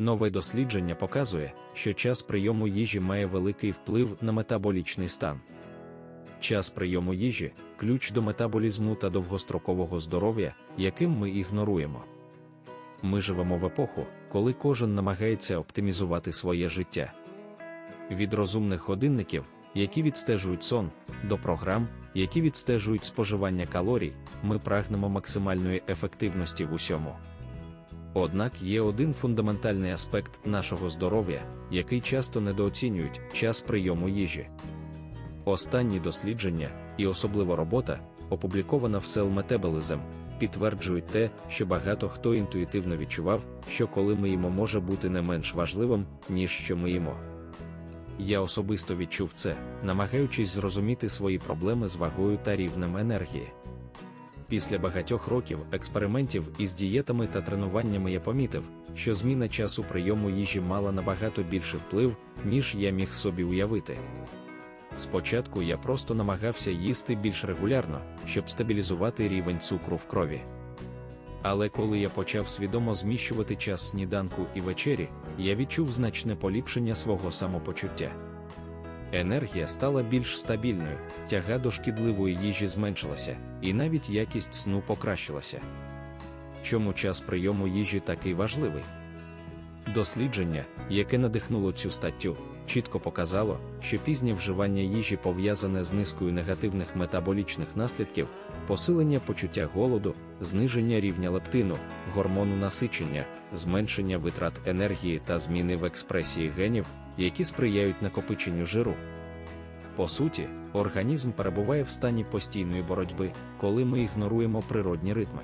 Нове дослідження показує, що час прийому їжі має великий вплив на метаболічний стан. Час прийому їжі ключ до метаболізму та довгострокового здоров'я, яким ми ігноруємо. Ми живемо в епоху, коли кожен намагається оптимізувати своє життя. Від розумних годинників, які відстежують сон, до програм, які відстежують споживання калорій, ми прагнемо максимальної ефективності в усьому. Однак є один фундаментальний аспект нашого здоров'я, який часто недооцінюють час прийому їжі. Останні дослідження, і особливо робота, опублікована в Cell Metabolism, підтверджують те, що багато хто інтуїтивно відчував, що коли ми їмо може бути не менш важливим, ніж що ми їмо. Я особисто відчув це, намагаючись зрозуміти свої проблеми з вагою та рівнем енергії. Після багатьох років експериментів із дієтами та тренуваннями я помітив, що зміна часу прийому їжі мала набагато більший вплив, ніж я міг собі уявити. Спочатку я просто намагався їсти більш регулярно, щоб стабілізувати рівень цукру в крові. Але коли я почав свідомо зміщувати час сніданку і вечері, я відчув значне поліпшення свого самопочуття. Енергія стала більш стабільною, тяга до шкідливої їжі зменшилася, і навіть якість сну покращилася. Чому час прийому їжі такий важливий? Дослідження, яке надихнуло цю статтю, чітко показало, що пізнє вживання їжі пов'язане з низкою негативних метаболічних наслідків, посилення почуття голоду, зниження рівня лептину, гормону насичення, зменшення витрат енергії та зміни в експресії генів, які сприяють накопиченню жиру. По суті, організм перебуває в стані постійної боротьби, коли ми ігноруємо природні ритми.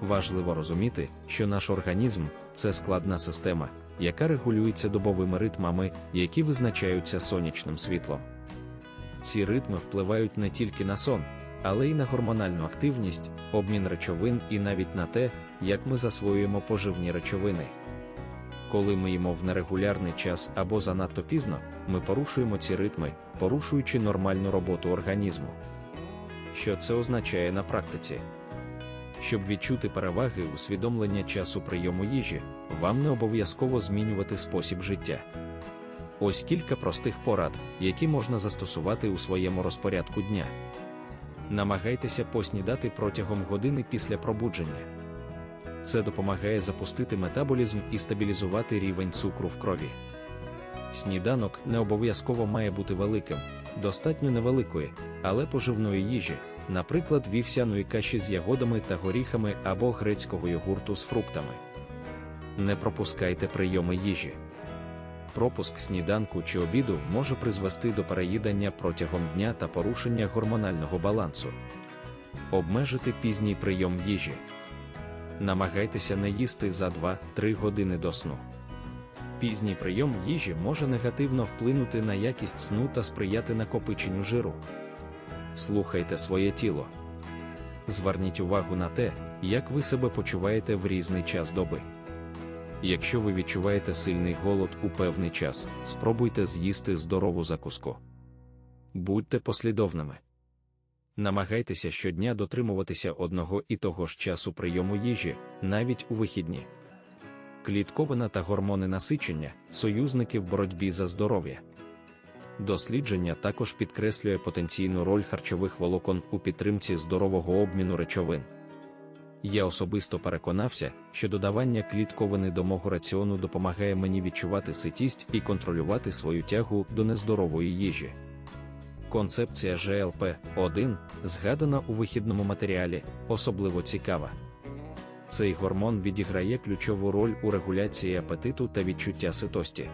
Важливо розуміти, що наш організм це складна система, яка регулюється добовими ритмами, які визначаються сонячним світлом. Ці ритми впливають не тільки на сон, але й на гормональну активність, обмін речовин і навіть на те, як ми засвоюємо поживні речовини. Коли ми їмо в нерегулярний час або занадто пізно, ми порушуємо ці ритми, порушуючи нормальну роботу організму. Що це означає на практиці? Щоб відчути переваги усвідомлення часу прийому їжі, вам не обов'язково змінювати спосіб життя. Ось кілька простих порад, які можна застосувати у своєму розпорядку дня. Намагайтеся поснідати протягом години після пробудження. Це допомагає запустити метаболізм і стабілізувати рівень цукру в крові. Сніданок не обов'язково має бути великим, достатньо невеликої, але поживної їжі, наприклад, вівсяної каші з ягодами та горіхами або грецького йогурту з фруктами. Не пропускайте прийоми їжі. Пропуск сніданку чи обіду може призвести до переїдання протягом дня та порушення гормонального балансу. Обмежити пізній прийом їжі. Намагайтеся не їсти за 2-3 години до сну. Пізній прийом їжі може негативно вплинути на якість сну та сприяти накопиченню жиру. Слухайте своє тіло. Зверніть увагу на те, як ви себе почуваєте в різний час доби. Якщо ви відчуваєте сильний голод у певний час, спробуйте з'їсти здорову закуску. Будьте послідовними. Намагайтеся щодня дотримуватися одного і того ж часу прийому їжі, навіть у вихідні. Клітковина та гормони насичення союзники в боротьбі за здоров'я. Дослідження також підкреслює потенційну роль харчових волокон у підтримці здорового обміну речовин. Я особисто переконався, що додавання клітковини до мого раціону допомагає мені відчувати ситість і контролювати свою тягу до нездорової їжі. Концепція ЖЛП-1, згадана у вихідному матеріалі, особливо цікава. Цей гормон відіграє ключову роль у регуляції апетиту та відчуття ситості.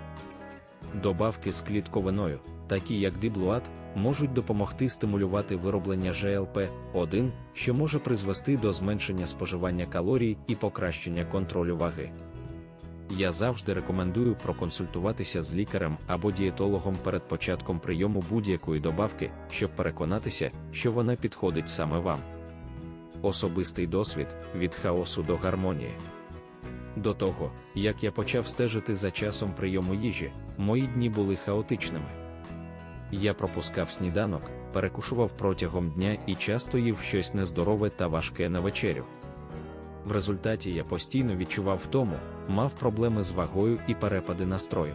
Добавки з клітковиною, такі як диблуат, можуть допомогти стимулювати вироблення ЖЛП-1, що може призвести до зменшення споживання калорій і покращення контролю ваги. Я завжди рекомендую проконсультуватися з лікарем або дієтологом перед початком прийому будь-якої добавки, щоб переконатися, що вона підходить саме вам. Особистий досвід від хаосу до гармонії. До того, як я почав стежити за часом прийому їжі, мої дні були хаотичними. Я пропускав сніданок, перекушував протягом дня і часто їв щось нездорове та важке на вечерю. В результаті я постійно відчував втому, мав проблеми з вагою і перепади настрою.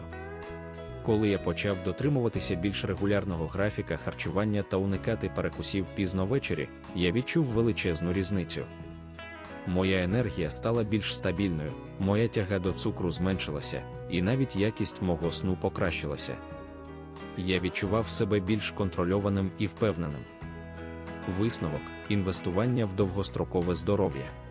Коли я почав дотримуватися більш регулярного графіка харчування та уникати перекусів пізно ввечері, я відчув величезну різницю. Моя енергія стала більш стабільною, моя тяга до цукру зменшилася, і навіть якість мого сну покращилася. Я відчував себе більш контрольованим і впевненим. Висновок інвестування в довгострокове здоров'я.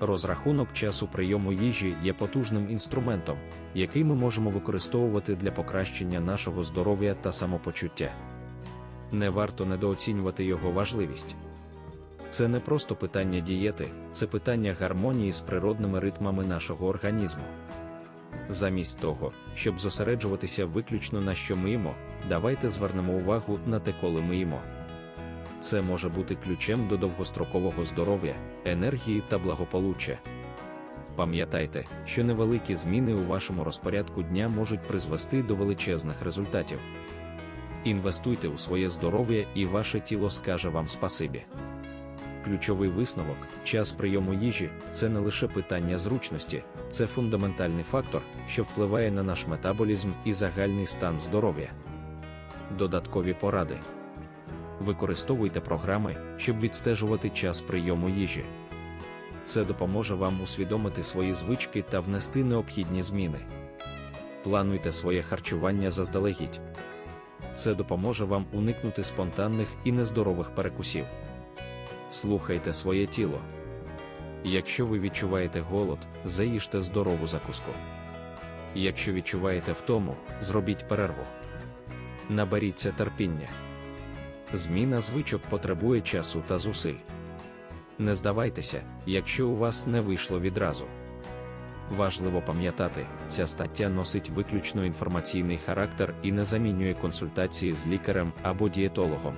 Розрахунок часу прийому їжі є потужним інструментом, який ми можемо використовувати для покращення нашого здоров'я та самопочуття. Не варто недооцінювати його важливість. Це не просто питання дієти, це питання гармонії з природними ритмами нашого організму. Замість того, щоб зосереджуватися виключно на що ми їмо, давайте звернемо увагу на те, коли ми їмо. Це може бути ключем до довгострокового здоров'я, енергії та благополуччя. Пам'ятайте, що невеликі зміни у вашому розпорядку дня можуть призвести до величезних результатів. Інвестуйте у своє здоров'я і ваше тіло скаже вам спасибі. Ключовий висновок, час прийому їжі це не лише питання зручності, це фундаментальний фактор, що впливає на наш метаболізм і загальний стан здоров'я. Додаткові поради. Використовуйте програми, щоб відстежувати час прийому їжі. Це допоможе вам усвідомити свої звички та внести необхідні зміни. Плануйте своє харчування заздалегідь. Це допоможе вам уникнути спонтанних і нездорових перекусів. Слухайте своє тіло. Якщо ви відчуваєте голод, заїжте здорову закуску. Якщо відчуваєте втому, зробіть перерву. Наберіться терпіння. Зміна звичок потребує часу та зусиль. Не здавайтеся, якщо у вас не вийшло відразу. Важливо пам'ятати, ця стаття носить виключно інформаційний характер і не замінює консультації з лікарем або дієтологом.